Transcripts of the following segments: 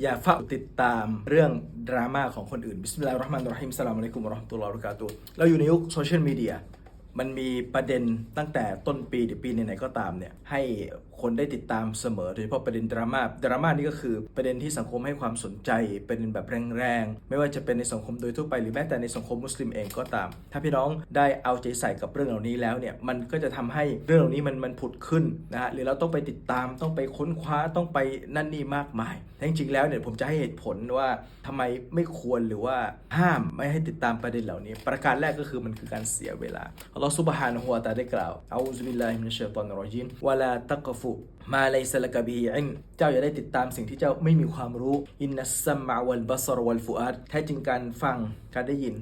อย่าเฝ้าติดตามเรื่องดราม่าของคนอื่น บิสมิลลาฮิรเราะห์มานิรเราะฮีมสลามอะลัยกุมวะเราะห์มะตุลลอฮ์วะบะเราะกาตุเราอยู่ในยุคโซเชียลมีเดีย มันมีประเด็นตั้งแต่ต้นปีหรือปีไหนๆก็ตามเนี่ยให้คนได้ติดตามเสมอโดยเฉพาะประเด็นดราม่าดราม่านี่ก็คือประเด็นที่สังคมให้ความสนใจประเด็นแบบแรงๆ ไม่ว่าจะเป็นในสังคมโดยทั่วไปหรือแม้แต่ในสังคมมุสลิมเองก็ตาม ถ้าพี่น้องได้เอาใจใส่กับเรื่องเหล่านี้แล้วเนี่ยมันก็จะทำให้เรื่องเหล่านี้มันมันผุดขึ้นนะฮะหรือเราต้องไปติดตามต้องไปค้นคว้าต้องไปนั่นนี่มากมายแต่จริงๆแล้วเนี่ยผมจะให้เหตุผลว่าทำไมไม่ควรหรือว่าห้ามไม่ให้ติดตามประเด็นเหล่านี้ ประการแรกก็คือมันคือการเสียเวลาอัลลอฮฺซุบฮานะฮูวะตะอาลาได้กล่าวอาอูซุบิลลาฮิมินัชชัยฏอนรเราะญีมวะลาตักฟุมาไลซะละกะบีอินเจ้าอย่าได้ติดตามสิ่งที่เจ้าไม่มีความรู้ อินนัสซัมมะวัลบัสรวัลฟุอาดแท้จริงการฟังการได้ยิน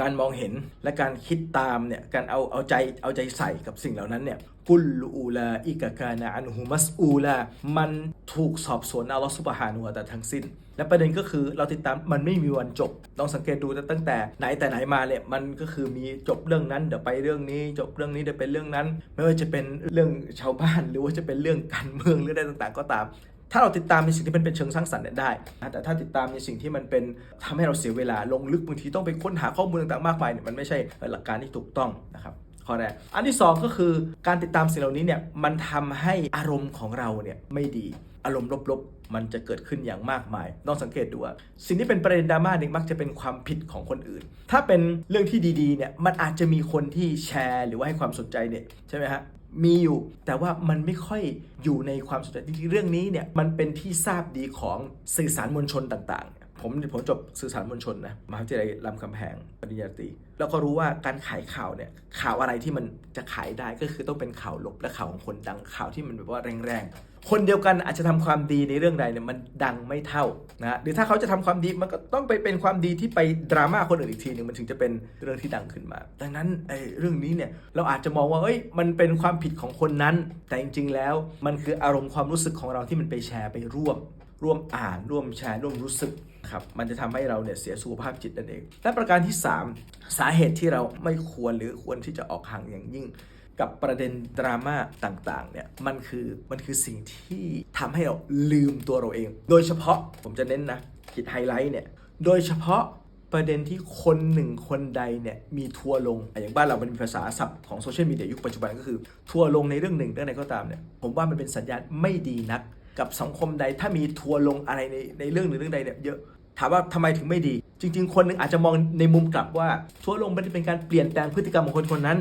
การมองเห็นและการคิดตามเนี่ยการเอาเอาใจเอาใจใส่กับสิ่งเหล่านั้นเนี่ยกุลอูลาอิกะกานะอันฮูมัสอูลามันถูกสอบสวนอัลลอฮฺซุบฮานุวะตะอาทั้งสิ้น และประเด็นก็คือเราติดตามมันไม่มีวันจบลองสังเกตดูตั้งแต่ไหนแต่ไหนมาเนี่ยมันก็คือมีจบเรื่องนั้นเดี๋ยวไปเรื่องนี้ จบเรื่องนี้เดี๋ยวเป็นเรื่องนั้น ไม่ว่าจะเป็นเรื่องชาวบ้านหรือว่าจะเป็นเรื่องการเมืองหรืออะไรต่าง ๆ ก็ตาม ถ้าเราติดตามในสิ่งที่มันเป็นเชิงสร้างสรรค์ได้นะแต่ถ้าติดตามในสิ่งที่มันเป็นทำให้เราเสียเวลาลงลึกบางทีต้องไปค้นหาข้อมูลต่างๆมากมายเนี่ยมันไม่ใช่หลักการที่ถูกต้องนะครับข้อแรกอันที่สองก็คือการติดตามสิ่งเหล่านี้เนี่ยมันทำให้อารมณ์ของเราเนี่ยไม่ดีอารมณ์ลบๆ มันจะเกิดขึ้นอย่างมากมายลองสังเกตดูว่า สิ่งที่เป็นประเด็นดราม่าเนี่ยมักจะเป็นความผิดของคนอื่น ถ้าเป็นเรื่องที่ดีๆเนี่ยมันอาจจะมีคนที่แชร์ หรือว่าให้ความสนใจเนี่ยใช่ไหมฮะ มีอยู่ แต่ว่ามันไม่ค่อยอยู่ในความสนใจจริงๆเรื่องนี้เนี่ยมันเป็นที่ทราบดีของสื่อสารมวลชนต่างๆ ผมผมจบสื่อสารมวลชนนะมหาวิทยาลัยรามคำแหงปริญญาตรีแล้วก็รู้ว่าการขายข่าวเนี่ยข่าวอะไรที่มันจะขายได้ก็คือต้องเป็นข่าวลบและข่าวของคนดังข่าวที่มันแบบว่าแรงๆ คนเดียวกันอาจจะทำความดีในเรื่องใดเนี่ยมันดังไม่เท่านะหรือถ้าเขาจะทำความดีมันก็ต้องไปเป็นความดีที่ไปดราม่าคนอื่นอีกทีหนึ่งมันถึงจะเป็นเรื่องที่ดังขึ้นมา ดังนั้นไอ้เรื่องนี้เนี่ยเราอาจจะมองว่าเอ้ยมันเป็นความผิดของคนนั้น แต่จริง ๆ แล้ว มันคืออารมณ์ความรู้สึกของเราที่มันไปแชร์ไปร่วม ร่วมอ่าน ร่วมแชร์ร่วมรู้สึกครับมันจะทำให้เราเนี่ยเสียสุขภาพจิตนั่นเอง และประการที่ 3 สาเหตุที่เราไม่ควรหรือควรที่จะออกห่างอย่างยิ่ง กับประเด็นดราม่าต่างๆเนี่ยมันคือมันคือสิ่งที่ทำให้เราลืมตัวเราเอง โดยเฉพาะผมจะเน้นนะขีดไฮไลท์เนี่ยโดยเฉพาะประเด็นที่คนหนึ่งคนใดเนี่ยมีทัวร์ลง อย่างบ้านเรามันมีภาษาศัพท์ของโซเชียลมีเดียยุคปัจจุบันก็คือ ทัวร์ลงในเรื่องหนึ่งเรื่องใดก็ตามเนี่ยผมว่ามันเป็นสัญญาณไม่ดีนัก กับสังคมใดถ้ามีทัวร์ลงอะไรในในเรื่องหนึ่งเรื่องใดเนี่ยเยอะถามว่าทำไมถึงไม่ดี จริง ๆ คนหนึ่งอาจจะมองในมุมกลับว่าทัวร์ลงมันเป็นการเปลี่ยนแปลงพฤติกรรมของคนคนนั้น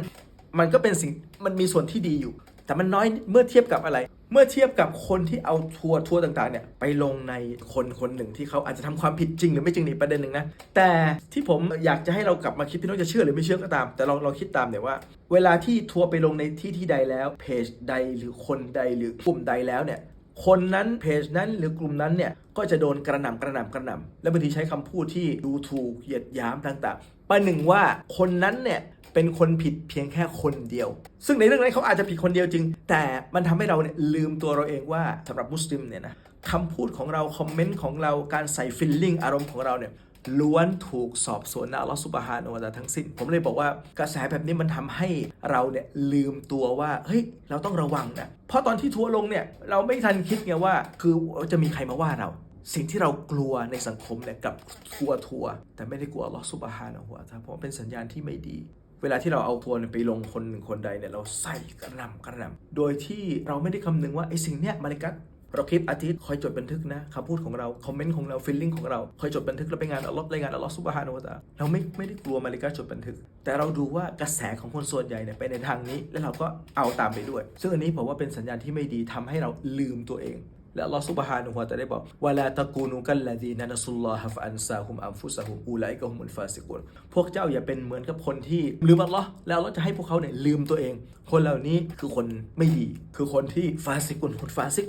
มันก็เป็นสิ่งมันมีส่วนที่ดีอยู่ แต่มันน้อยเมื่อเทียบกับอะไร เมื่อเทียบกับคนที่เอาทัวร์ทัวร์ต่างๆเนี่ยไปลงในคนคนหนึ่งที่เขาอาจจะทำความผิดจริงหรือไม่จริงในประเด็นหนึ่งนะแต่ที่ผมอยากจะให้เรากลับมาคิดพี่น้องจะเชื่อหรือไม่เชื่อก็ตาม แต่ลองลองคิดตามเนี่ยว่า เวลาที่ทัวร์ไปลงในที่ที่ใดแล้วเพจใดหรือคนใดหรือกลุ่มใดแล้วเนี่ยคนนั้นเพจนั้นหรือกลุ่มนั้นเนี่ยก็จะโดนกระหน่ำกระหน่ำกระหน่ำและบางทีใช้คำพูดที่ดูถูกเหยียดหยามต่างๆประหนึ่งว่าคนนั้นเนี่ย เป็นคนผิดเพียงแค่คนเดียว ซึ่งในเรื่องนั้นเขาอาจจะผิดคนเดียวจริง แต่มันทำให้เราเนี่ยลืมตัวเราเองว่าสำหรับมุสลิมเนี่ยนะคำพูดของเราคอมเมนต์ของเราการใส่ฟิลลิ่งอารมณ์ของเราเนี่ยล้วนถูกสอบสวนนะอัลลอฮฺสุบฮานะฮูวะตะอาทั้งสิ้น ผมเลยบอกว่ากระแสแบบนี้มันทำให้เราเนี่ยลืมตัวว่าเฮ้ยเราต้องระวังนะเพราะตอนที่ทัวลงเนี่ยเราไม่ทันคิดไงว่า คือจะมีใครมาว่าเรา สิ่งที่เรากลัวในสังคมเนี่ยกับทัวทัวแต่ไม่ได้กลัวอัลลอฮฺสุบฮานะฮูวะตะอาลาเพราะเป็นสัญญาณที่ไม่ดี เวลาที่เราเอาทัวร์ไปลงคนหนึ่งคนใดเนี่ยเราใส่กระหน่ำกระหน่ำโดยที่เราไม่ได้คำนึงว่าไอ้สิ่งเนี้ยมาเลกัสเราคลิปอาทิตย์คอยจดบันทึกนะคำพูดของเรา คอมเมนต์ของเราฟีลลิ่งของเราคอยจดบันทึกแล้วไปงานอัลลอฮ์รายงานอัลลอฮ์ซุบฮานะฮูวตะอาเราไม่ไม่ได้กลัวมาเลกัสจดบันทึก แต่เราดูว่ากระแสของคนส่วนใหญ่เนี่ยไปในทางนี้ แล้วเราก็เอาตามไปด้วย ซึ่งอันนี้ผมว่าเป็นสัญญาณที่ไม่ดีทำให้เราลืมตัวเอง และอัลลอฮ์ซุบฮานะฮูวะตะได้บอกวาลาตะกูนุกัลลดีนะนัสุลลอฮะฟะอันซาฮุมอันฟุซาฮุมอูไลกะฮุมุลฟาซิกุลพวกเจ้าอย่าเป็นเหมือนกับคนที่ลืมอัลลอฮ์แล้วเราจะให้พวกเขาเนี่ยลืมตัวเอง คนเหล่านี้คือคนไม่ดี คือคนที่ฟาซิกุลคนฟาซิก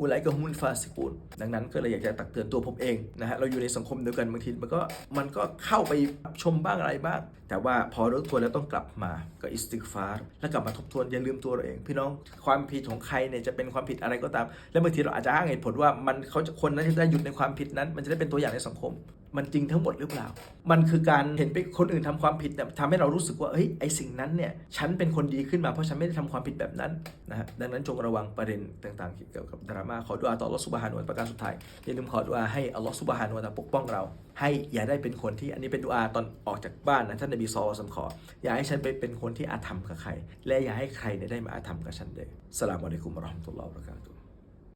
อุไลกับฮุมุนฟาสิกูนดังนั้นก็เลยอยากจะตักเตือนตัวผมเองนะฮะเราอยู่ในสังคมเดียวกันบางทีมันก็มันก็เข้าไปชมบ้างอะไรบ้าง แต่ว่าพอรู้ตัวแล้วต้องกลับมาก็อิสติกฟาร์แล้วกลับมาทบทวนอย่าลืมตัวเราเอง พี่น้องความผิดของใครเนี่ยจะเป็นความผิดอะไรก็ตาม และบางทีเราอาจจะอ้างเหตุผลว่ามันเขาจะคนนั้นจะได้หยุดในความผิดนั้น มันจะได้เป็นตัวอย่างในสังคม มันจริงทั้งหมดหรือเปล่า มันคือการเห็นไปคนอื่นทำความผิดเนี่ยทำให้เรารู้สึกว่าเฮ้ยไอสิ่งนั้นเนี่ยฉันเป็นคนดีขึ้นมาเพราะฉันไม่ได้ทำความผิดแบบนั้นนะฮะดังนั้นจงระวังประเด็นต่างๆเกี่ยวกับดราม่าขอดุอาต่อนละซุบฮานุวะตะอลาประการสุดท้ายอย่าลืมขอดุอาให้อัลลอฮฺซุบฮานุวะตะปกป้องเรา ให้อย่าได้เป็นคนที่อันนี้เป็นดุอาตอนออกจากบ้านนะท่านนบีซอลลัลลอฮุอะลัยฮิวะซัลลัมขอ อย่าให้ฉันไปเป็นคนที่อาธรรมกับใคร และอย่าให้ใครเนี่ยได้มาอาธรรมกับฉันเลยสลามอะลัยกุมะราะห์มะตุลลอฮ์วะบะเระกาตุ